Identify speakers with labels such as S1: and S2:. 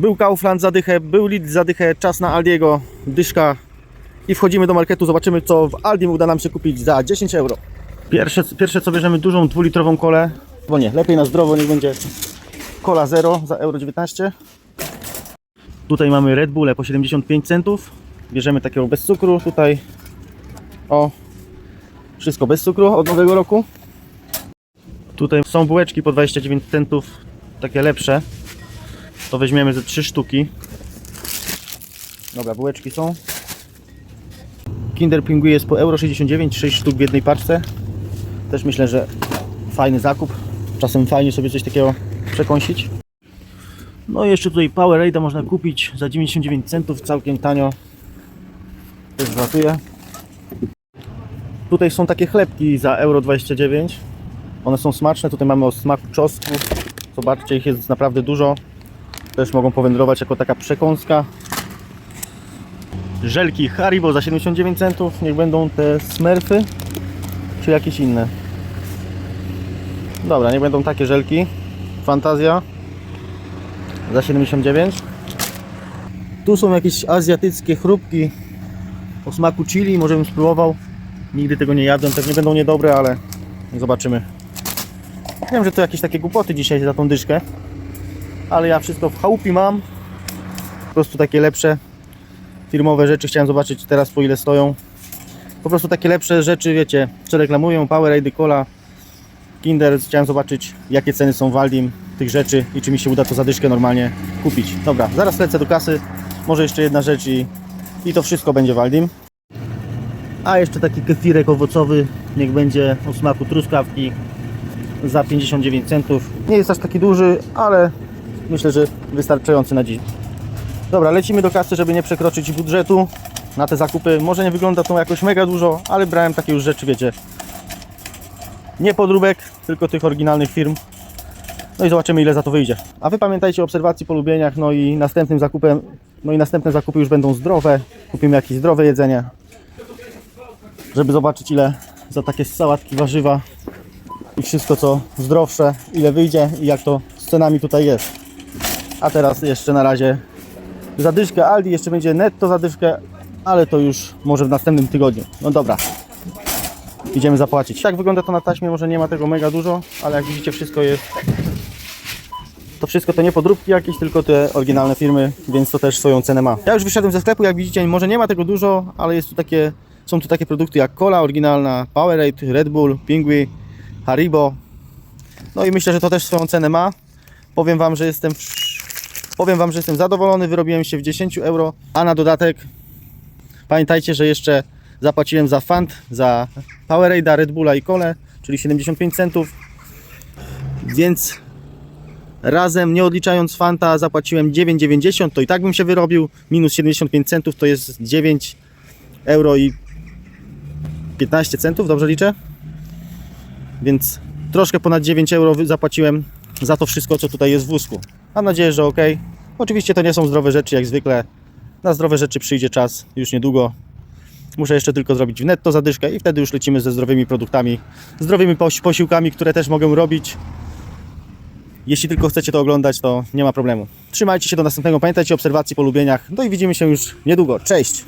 S1: Był Kaufland za dychę, był Lidl za dychę, czas na Aldiego, dyszka i wchodzimy do marketu, zobaczymy co w Aldim uda nam się kupić za 10 euro. Pierwsze, pierwsze co bierzemy dużą dwulitrową kolę, bo nie, lepiej na zdrowo, niech będzie Cola Zero za euro 19. Tutaj mamy Red Bulle po 75 centów. Bierzemy takiego bez cukru. Tutaj o wszystko bez cukru od nowego roku. Tutaj są bułeczki po 29 centów, takie lepsze. To weźmiemy ze 3 sztuki. Dobra, bułeczki są. Kinder Pingui jest po euro 69, 6 sztuk w jednej paczce. Też myślę, że fajny zakup. Czasem fajnie sobie coś takiego przekąsić. No i jeszcze tutaj Powerade można kupić za 99 centów, całkiem tanio. Też żartuję. Tutaj są takie chlebki za euro 29. One są smaczne. Tutaj mamy o smaku czosnku. Zobaczcie, ich jest naprawdę dużo. Też mogą powędrować jako taka przekąska. Żelki Haribo za 79 centów. Niech będą te smurfy czy jakieś inne. Dobra, niech będą takie żelki. Fantazja za 79. Tu są jakieś azjatyckie chrupki o smaku chili, może bym spróbował. Nigdy tego nie jadłem, pewnie będą niedobre, ale zobaczymy. Wiem, że to jakieś takie głupoty dzisiaj za tą dyszkę, ale ja wszystko w chałupie mam. Po prostu takie lepsze firmowe rzeczy chciałem zobaczyć teraz po ile stoją. Po prostu takie lepsze rzeczy, wiecie, co reklamują, Powerade, Cola, Kinder. Chciałem zobaczyć jakie ceny są w Aldim tych rzeczy i czy mi się uda to za dyszkę normalnie kupić. Dobra, zaraz lecę do kasy. Może jeszcze jedna rzecz i, i to wszystko będzie w Aldim. A jeszcze taki kefirek owocowy, niech będzie o smaku truskawki za 59 centów. Nie jest aż taki duży, ale myślę, że wystarczający na dziś. Dobra, lecimy do kasy, żeby nie przekroczyć budżetu na te zakupy. Może nie wygląda to jakoś mega dużo, ale brałem takie już rzeczy, wiecie, nie podróbek, tylko tych oryginalnych firm. No i zobaczymy ile za to wyjdzie. A Wy pamiętajcie o obserwacji, polubieniach, no i następnym zakupem, no i następne zakupy już będą zdrowe. Kupimy jakieś zdrowe jedzenie, żeby zobaczyć ile za takie sałatki, warzywa i wszystko co zdrowsze, ile wyjdzie i jak to z cenami tutaj jest. A teraz jeszcze na razie zadyszkę Aldi, jeszcze będzie netto zadyszkę, ale to już może w następnym tygodniu. No dobra, idziemy zapłacić. Tak wygląda to na taśmie, może nie ma tego mega dużo, ale jak widzicie wszystko jest to wszystko to nie podróbki jakieś, tylko te oryginalne firmy, więc to też swoją cenę ma. Ja już wyszedłem ze sklepu, jak widzicie, może nie ma tego dużo, ale jest tu takie, są tu takie produkty jak Cola oryginalna, Powerade, Red Bull, Pingui, Haribo. No i myślę, że to też swoją cenę ma. Powiem Wam, że jestem powiem Wam, że jestem zadowolony, wyrobiłem się w 10 euro, a na dodatek pamiętajcie, że jeszcze zapłaciłem za Fant, za Powerade'a, Red Bulla i Cole, czyli 75 centów, więc razem, nie odliczając Fanta, zapłaciłem 9,90, to i tak bym się wyrobił, minus 75 centów to jest 9 euro i 15 centów, dobrze liczę? Więc troszkę ponad 9 euro zapłaciłem za to wszystko, co tutaj jest w wózku. Mam nadzieję, że ok. Oczywiście to nie są zdrowe rzeczy, jak zwykle. Na zdrowe rzeczy przyjdzie czas już niedługo. Muszę jeszcze tylko zrobić w netto zadyszkę i wtedy już lecimy ze zdrowymi produktami, zdrowymi posi- posiłkami, które też mogę robić. Jeśli tylko chcecie to oglądać, to nie ma problemu. Trzymajcie się do następnego. Pamiętajcie o obserwacji, polubieniach. No i widzimy się już niedługo. Cześć!